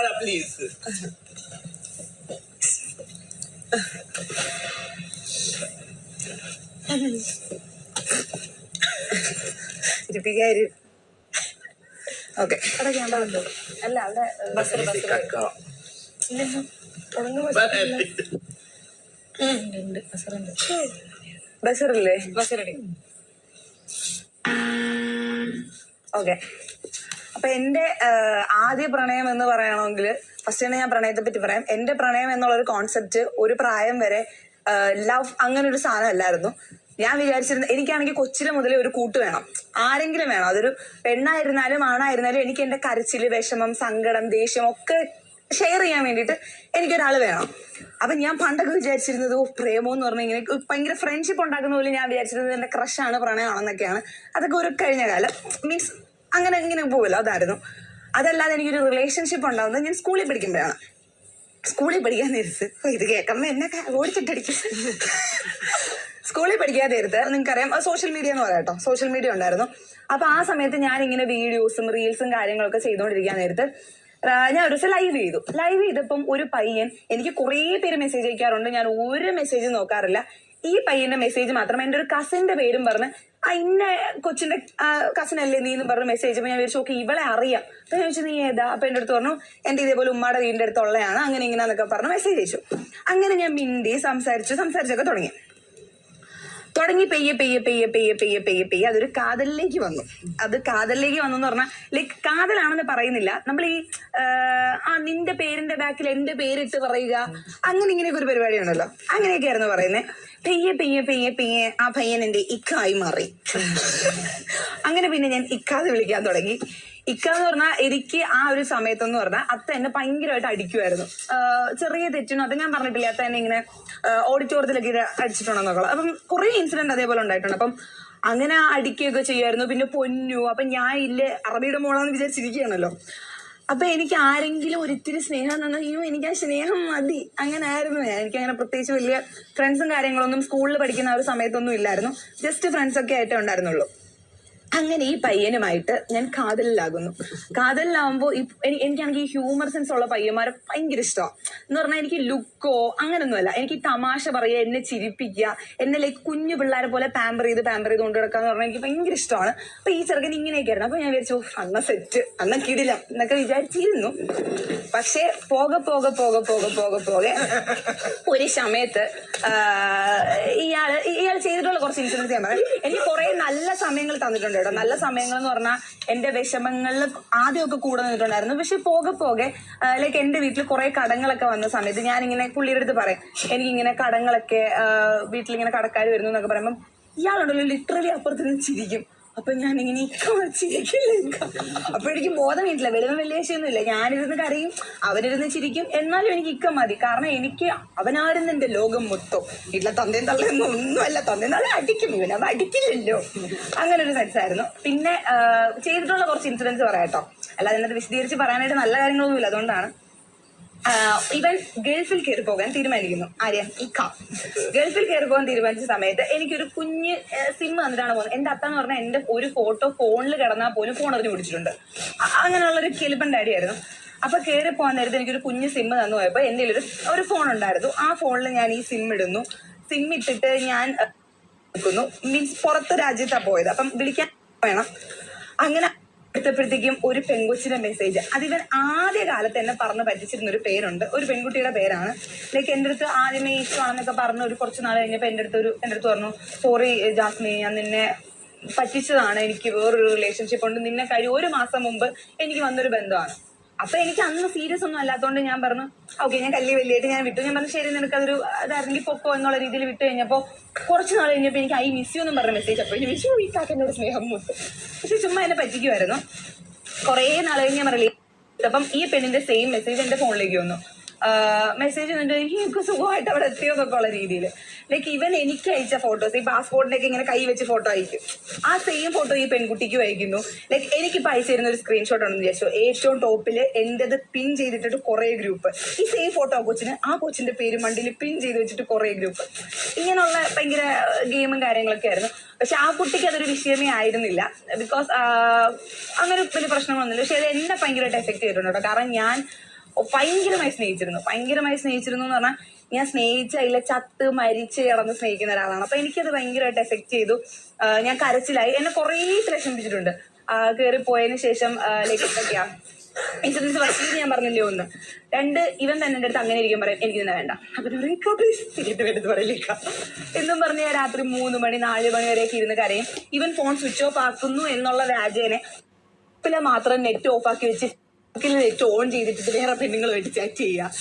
വാഴ please. ചിരിപ്പിക്കാര് okay. അവിടെ ക്യാമറ ഉണ്ടോ അല്ല അവിടെ ബസ് ബസ്സിൽ ഇല്ലല്ലോ തുടങ്ങും ഉണ്ട് ബസ്സിലുണ്ട് ഓക്കെ. അപ്പൊ എന്റെ ആദ്യ പ്രണയം എന്ന് പറയണമെങ്കിൽ ഫസ്റ്റ് തന്നെ ഞാൻ പ്രണയത്തെ പറ്റി പറയാം. എന്റെ പ്രണയം എന്നുള്ള ഒരു കോൺസെപ്റ്റ് ഒരു പ്രായം വരെ ലവ് അങ്ങനെ ഒരു സാധനം അല്ലായിരുന്നു ഞാൻ വിചാരിച്ചിരുന്ന എനിക്കാണെങ്കിൽ കൊച്ചിലെ മുതലേ ഒരു കൂട്ട് വേണം. ആരെങ്കിലും വേണം. അതൊരു പെണ്ണായിരുന്നാലും ആണായിരുന്നാലും എനിക്ക് എന്റെ കരച്ചിൽ വിഷമം സങ്കടം ദേഷ്യം ഒക്കെ ഷെയർ ചെയ്യാൻ വേണ്ടിയിട്ട് എനിക്കൊരാൾ വേണം. അപ്പൊ ഞാൻ പണ്ടൊക്കെ വിചാരിച്ചിരുന്നത് ഓ പ്രേമം എന്ന് പറഞ്ഞാൽ ഇങ്ങനെ ഭയങ്കര ഫ്രണ്ട്ഷിപ്പ് ഉണ്ടാക്കുന്ന പോലെ ഞാൻ വിചാരിച്ചിരുന്നത് എന്റെ ക്രഷാണ് പ്രണയമാണെന്നൊക്കെയാണ്. അതൊക്കെ ഒരു കഴിഞ്ഞ കാലം. മീൻസ് അങ്ങനെ ഇങ്ങനെ പോവല്ലോ അതായിരുന്നു. അതല്ലാതെ എനിക്കൊരു റിലേഷൻഷിപ്പ് ഉണ്ടാവുന്നത് ഞാൻ സ്കൂളിൽ പഠിക്കുമ്പോഴാണ്. സ്കൂളിൽ പഠിക്കാൻ നേരത്ത് ഇത് കേൾക്കുമ്പോ എന്നെ ഓടിച്ചിട്ടടിക്കും. സ്കൂളിൽ പഠിക്കാൻ നേരത്ത് നിങ്ങൾക്കറിയാം സോഷ്യൽ മീഡിയ എന്ന് പറയാം കേട്ടോ സോഷ്യൽ മീഡിയ ഉണ്ടായിരുന്നു. അപ്പൊ ആ സമയത്ത് ഞാൻ ഇങ്ങനെ വീഡിയോസും റീൽസും കാര്യങ്ങളൊക്കെ ചെയ്തുകൊണ്ടിരിക്കാൻ നേരത്ത് ഞാൻ ഒരു ദിവസം ലൈവ് ചെയ്തു. ലൈവ് ചെയ്തപ്പം ഒരു പയ്യൻ എനിക്ക് കുറേ പേര് മെസ്സേജ് അയക്കാറുണ്ട്. ഞാൻ ഒരു മെസ്സേജ് നോക്കാറില്ല. ഈ പയ്യന്റെ മെസ്സേജ് മാത്രം എന്റെ ഒരു കസിന്റെ പേരും പറഞ്ഞ് ആ ഇന്ന കൊച്ചിന്റെ കസിൻ അല്ലേ നീ? എന്ന് പറഞ്ഞ മെസ്സേജ് അപ്പൊ ഞാൻ വിചാരിച്ചു ഓക്കെ ഇവളെ അറിയാം. അപ്പൊ ഞാൻ ചോദിച്ചു നീ ഏതാ? അപ്പൊ എന്റെ അടുത്ത് പറഞ്ഞു എന്റെ ഇതേപോലെ ഉമ്മയുടെ വീടിന്റെ അടുത്തുള്ളതാണ് അങ്ങനെ ഇങ്ങനെ എന്നൊക്കെ പറഞ്ഞ് മെസ്സേജ് അയച്ചു. അങ്ങനെ ഞാൻ മിണ്ടി സംസാരിച്ചു സംസാരിച്ചൊക്കെ തുടങ്ങി. തുടങ്ങി പെയ്യെ പെയ്യെ പെയ്യെ പെയ്യെ പെയ്യെ പെയ്യെ പെയ്യെ. അതൊരു കാതലിലേക്ക് വന്നു. അത് കാതലിലേക്ക് വന്നു എന്ന് പറഞ്ഞാൽ ലൈക്ക് കാതലാണെന്ന് പറയുന്നില്ല. നമ്മൾ ഈ ആ നിന്റെ പേരിന്റെ ബാക്കിൽ എന്റെ പേരിട്ട് പറയുക. അങ്ങനെ ഇങ്ങനെയൊക്കെ ഒരു പരിപാടിയാണല്ലോ. അങ്ങനെയൊക്കെ ആയിരുന്നു പറയുന്നത് പെയ്യെ പെയ്യെ പെയ്യെ പെയ്യെ ആ പയ്യൻ എന്റെ ഇക്കായി മാറി. അങ്ങനെ പിന്നെ ഞാൻ ഇക്കാതെ വിളിക്കാൻ തുടങ്ങി. ഇക്ക എന്ന് പറഞ്ഞാൽ എനിക്ക് ആ ഒരു സമയത്തെന്ന് പറഞ്ഞാൽ അത്ത എന്നെ ഭയങ്കരമായിട്ട് അടിക്കുമായിരുന്നു ചെറിയ തെറ്റിനും അത് ഞാൻ പറഞ്ഞിട്ടില്ല അത്ത എന്നെ ഇങ്ങനെ ഓഡിറ്റോറിയത്തിലൊക്കെ അടിച്ചിട്ടുണ്ടെന്നൊക്കെ. അപ്പം കുറെ ഇൻസിഡന്റ് അതേപോലെ ഉണ്ടായിട്ടുണ്ട്. അപ്പം അങ്ങനെ അടിക്കുകയൊക്കെ ചെയ്യുമായിരുന്നു പിന്നെ പൊന്നു. അപ്പൊ ഞാൻ ഇല്ലേ അറബിയുടെ മോളാന്ന് വിചാരിച്ചിരിക്കുകയാണല്ലോ. അപ്പൊ എനിക്ക് ആരെങ്കിലും ഒരിത്തിരി സ്നേഹം തന്ന അയ്യോ എനിക്ക് ആ സ്നേഹം മതി. അങ്ങനെ ആയിരുന്നു ഞാൻ. എനിക്ക് അങ്ങനെ പ്രത്യേകിച്ച് വലിയ ഫ്രണ്ട്സും കാര്യങ്ങളൊന്നും സ്കൂളിൽ പഠിക്കുന്ന ആ ഒരു സമയത്തൊന്നും ഇല്ലായിരുന്നു. ജസ്റ്റ് ഫ്രണ്ട്സ് ഒക്കെ ആയിട്ടേ ഉണ്ടായിരുന്നുള്ളൂ. അങ്ങനെ ഈ പയ്യനുമായിട്ട് ഞാൻ കാതലിലാകുന്നു. കാതലിലാവുമ്പോൾ എനിക്കാണെങ്കിൽ ഈ ഹ്യൂമർ സെൻസ് ഉള്ള പയ്യന്മാരെ ഭയങ്കര ഇഷ്ടമാണ് എന്ന് പറഞ്ഞാൽ എനിക്ക് ലുക്കോ അങ്ങനൊന്നുമല്ല. എനിക്ക് തമാശ പറയുക എന്നെ ചിരിപ്പിക്കുക എന്നെ ലൈക്ക് കുഞ്ഞു പിള്ളേരെ പോലെ പാമ്പർ ചെയ്ത് പാമ്പർ ചെയ്ത് കൊണ്ടു എന്ന് പറഞ്ഞാൽ എനിക്ക് ഭയങ്കര ഇഷ്ടമാണ് അപ്പൊ ഈ ചെറുക്കൻ ഇങ്ങനെയൊക്കെ ആയിരുന്നു അപ്പൊ ഞാൻ വിചാരിച്ചു "ഓ, അന്ന സെറ്റ് അന്ന കിടില എന്നൊക്കെ വിചാരിച്ചിരുന്നു. പക്ഷേ പോക പോക പോക പോക പോക പോകെ ഒരു സമയത്ത് ഇയാൾ ഇയാൾ ചെയ്തിട്ടുള്ള കുറച്ച് ഇൻസിഡൻസ് ഞാൻ പറയാം. എനിക്ക് കുറെ നല്ല സമയങ്ങൾ തന്നിട്ടുണ്ട് കേട്ടോ. നല്ല സമയങ്ങൾ എന്ന് പറഞ്ഞാൽ എന്റെ വിഷമങ്ങളിൽ ആദ്യമൊക്കെ കൂടെ നിന്നിട്ടുണ്ടായിരുന്നു. പക്ഷെ പോകെ പോകെ ലൈക്ക് എന്റെ വീട്ടിൽ കുറെ കടങ്ങളൊക്കെ വന്ന സമയത്ത് ഞാൻ ഇങ്ങനെ പുള്ളിയുടെ അടുത്ത് പറയും എനിക്കിങ്ങനെ കടങ്ങളൊക്കെ വീട്ടിൽ ഇങ്ങനെ കടക്കാർ വരുന്നു എന്നൊക്കെ പറയുമ്പോൾ ഇയാളുണ്ടല്ലോ ലിറ്ററലി അപ്പുറത്ത് നിന്ന് ചിരിക്കും. അപ്പൊ ഞാൻ ഇങ്ങനെ ചിരിക്കില്ല അപ്പൊ എനിക്ക് ബോധം വീട്ടില്ല വെളും വലിയ ഇല്ല ഞാനിരുന്ന് കരയും അവരിരുന്ന് ചിരിക്കും. എന്നാലും എനിക്ക് ഇക്ക മതി. കാരണം എനിക്ക് അവനായിരുന്നു എന്റെ ലോകം മൊത്തം. വീട്ടിലെ തന്തയും തള്ളയൊന്നും ഒന്നുമല്ല. തന്തയും തള്ള അടിക്കും. ഇവൻ അടിക്കില്ലല്ലോ. അങ്ങനെ ഒരു സെൻസായിരുന്നു. പിന്നെ ചെയ്തിട്ടുള്ള കുറച്ച് ഇൻസിഡൻസ് പറയാട്ടോ അല്ലാതെ അതിനകത്ത് വിശദീകരിച്ച് പറയാനായിട്ട് നല്ല കാര്യങ്ങളൊന്നുമില്ല. അതുകൊണ്ടാണ് ഇവൻ ഗൾഫിൽ കയറി പോകാൻ തീരുമാനിക്കുന്നു. ആര്യ ഈ ഇക്ക ഗൾഫിൽ കയറി പോകാൻ തീരുമാനിച്ച സമയത്ത് എനിക്കൊരു കുഞ്ഞ് സിം വന്നിട്ടാണ് പോകുന്നത്. എന്റെ അത്താന്ന് പറഞ്ഞാൽ എന്റെ ഒരു ഫോട്ടോ ഫോണിൽ കിടന്നാൽ പോലും ഫോൺ എറിഞ്ഞു പിടിച്ചിട്ടുണ്ട്. അ- അങ്ങനെയുള്ള ഒരു കെലിപ്പൻ ഡാഡി ആയിരുന്നു. അപ്പൊ കയറി പോകാൻ നേരത്തെ എനിക്കൊരു കുഞ്ഞ് സിം തന്നു പോയപ്പോ എന്റെ ഒരു ഒരു ഫോൺ ഉണ്ടായിരുന്നു. ആ ഫോണിൽ ഞാൻ ഈ സിം ഇടുന്നു. സിം ഇട്ടിട്ട് ഞാൻ നിൽക്കുന്നു. മീൻസ് പുറത്ത് രാജ്യത്താണ് പോയത്. അപ്പം വിളിക്കാൻ വേണം. അങ്ങനെ എടുത്തപ്പോഴത്തേക്കും ഒരു പെൺകൊച്ചിന്റെ മെസ്സേജ് അതിവൻ ആദ്യ കാലത്ത് എന്നെ പറഞ്ഞ് പറ്റിച്ചിരുന്ന ഒരു പേരുണ്ട്. ഒരു പെൺകുട്ടിയുടെ പേരാണ്. ലൈക്ക് എന്റെ അടുത്ത് ആദ്യമേ ഇഷ്ടമാണെന്നൊക്കെ പറഞ്ഞ് ഒരു കുറച്ച് നാൾ കഴിഞ്ഞപ്പോൾ എന്റെ അടുത്ത് ഒരു എന്റെ അടുത്ത് പറഞ്ഞു സോറി ജാസ്മി ഞാൻ നിന്നെ പറ്റിച്ചതാണ്. എനിക്ക് വേറൊരു റിലേഷൻഷിപ്പ് ഉണ്ട്. നിന്നെ കഴിയും ഒരു മാസം മുമ്പ് എനിക്ക് വന്നൊരു ബന്ധമാണ്. അപ്പൊ എനിക്ക് അന്ന് സീരിയസ് ഒന്നും അല്ലാത്തതുകൊണ്ട് ഞാൻ പറഞ്ഞു ഓക്കെ ഞാൻ കല്ലി വലിയായിട്ട് ഞാൻ വിട്ടു. ഞാൻ പറഞ്ഞു ശരി നിനക്ക് അതൊരു അതായിരുന്നെങ്കിൽ പൊക്കോ എന്നുള്ള രീതിയിൽ വിട്ടു കഴിഞ്ഞപ്പോ കുറച്ച് നാൾ കഴിഞ്ഞപ്പോ എനിക്ക് ഐ മിസ് യു എന്ന് പറഞ്ഞ മെസ്സേജ് അപ്പൊ എനിക്ക് വിഷു ഈ കാക്കനോട് സ്നേഹം മുട്ടു പക്ഷെ ചുമ്മാ എന്നെ പറ്റിക്കുമായിരുന്നു കുറേ നാൾ കഴിഞ്ഞ് ഞാൻ പറയില്ലേ അപ്പം ഈ പെണ്ണിന്റെ സെയിം മെസ്സേജ് എന്റെ ഫോണിലേക്ക് വന്നു. മെസ്സേജ് എന്നിട്ട് എനിക്ക് സുഖമായിട്ട് അവിടെ എത്തിയോന്നൊക്കെ ഉള്ള രീതിയിൽ ലൈക്ക് ഇവൻ എനിക്ക് അയച്ച ഫോട്ടോസ് ഈ പാസ്പോർട്ടിലേക്ക് ഇങ്ങനെ കൈ വെച്ച് ഫോട്ടോ അയക്കും. ആ സെയിം ഫോട്ടോ ഈ പെൺകുട്ടിക്കും അയക്കുന്നു ലൈക്ക് എനിക്കിപ്പോൾ അയച്ചു തരുന്ന ഒരു സ്ക്രീൻഷോട്ട് ഉണ്ടെന്ന് വിചാരിച്ചു? ഏറ്റവും ടോപ്പിൽ എന്റേത് പിൻ ചെയ്തിട്ടിട്ട് കുറേ ഗ്രൂപ്പ് ഈ സെയിം ഫോട്ടോ കൊച്ചിന് ആ കൊച്ചിന്റെ പേര് മണ്ടിൽ പിൻ ചെയ്ത് വെച്ചിട്ട് കുറേ ഗ്രൂപ്പ് ഇങ്ങനെയുള്ള ഭയങ്കര ഗെയിമും കാര്യങ്ങളൊക്കെ ആയിരുന്നു. പക്ഷെ ആ കുട്ടിക്ക് അതൊരു വിഷയമേ ആയിരുന്നില്ല. ബിക്കോസ് അങ്ങനെ വലിയ പ്രശ്നങ്ങളൊന്നുമില്ല പക്ഷെ അത് എന്നെ ഭയങ്കരമായിട്ട് എഫക്ട് ചെയ്തിട്ടുണ്ട് കേട്ടോ. കാരണം ഞാൻ ഭയങ്കരമായി സ്നേഹിച്ചിരുന്നു. ഭയങ്കരമായി സ്നേഹിച്ചിരുന്നു എന്ന് പറഞ്ഞാൽ ഞാൻ സ്നേഹിച്ച അതിലെ ചത്ത് മരിച്ച് കിടന്ന് സ്നേഹിക്കുന്ന ഒരാളാണ്. അപ്പൊ എനിക്കത് ഭയങ്കരമായിട്ട് എഫക്ട് ചെയ്തു. ഞാൻ കരച്ചിലായി. എന്നെ കുറേ വിഷമിപ്പിച്ചിട്ടുണ്ട്. കയറി പോയതിനു ശേഷം ലൈക്ക് ഇൻഷുറൻസ് ഫസ്റ്റ് ഞാൻ പറഞ്ഞില്ലേ ഒന്ന്. രണ്ട് ഇവൻ തന്നെ എന്റെ അടുത്ത് അങ്ങനെ ഇരിക്കും പറയാം എനിക്ക് വേണ്ട. അപ്പൊ ഞാൻ പറയും, "ഇക്ക, please, എടുത്ത് പറയില്ലേക്ക എന്നും പറഞ്ഞ് രാത്രി മൂന്ന് മണി നാല് മണി വരെയൊക്കെ ഇരുന്ന് കരയും. ഇവൻ ഫോൺ സ്വിച്ച് ഓഫ് ആക്കുന്നു എന്നുള്ള വ്യാജേനെ മാത്രം നെറ്റ് ഓഫ് ആക്കി വെച്ച് ഓൺ ചെയ്തിട്ട് വേറെ പെണ്ണുങ്ങളുമായിട്ട് ചാറ്റ് ചെയ്യുക.